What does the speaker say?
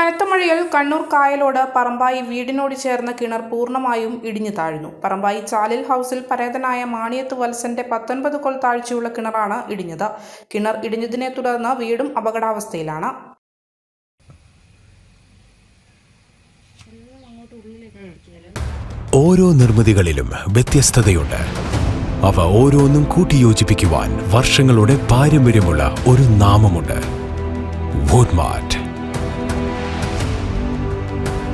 കനത്ത മഴയിൽ കണ്ണൂർ കായലോട് പറമ്പായി വീടിനോട് ചേർന്ന കിണർ പൂർണമായും ഇടിഞ്ഞു താഴ്ന്നു. പറമ്പായി ചാലിൽ ഹൗസിൽ പരേതനായ മാണിയത്ത് വത്സന്റെ പത്തൊൻപത് കൊൽ താഴ്ചയുള്ള കിണറാണ് ഇടിഞ്ഞത്. കിണർ ഇടിഞ്ഞതിനെ തുടർന്ന് വീടും അപകടാവസ്ഥയിലാണ്. ഓരോ നിർമ്മിതികളിലും വ്യത്യസ്തതയുണ്ട്. അവ ഓരോന്നും കൂട്ടിയോജിപ്പിക്കുവാൻ വർഷങ്ങളുടെ പാരമ്പര്യമുള്ള ഒരു നാമമുണ്ട്. Woodmart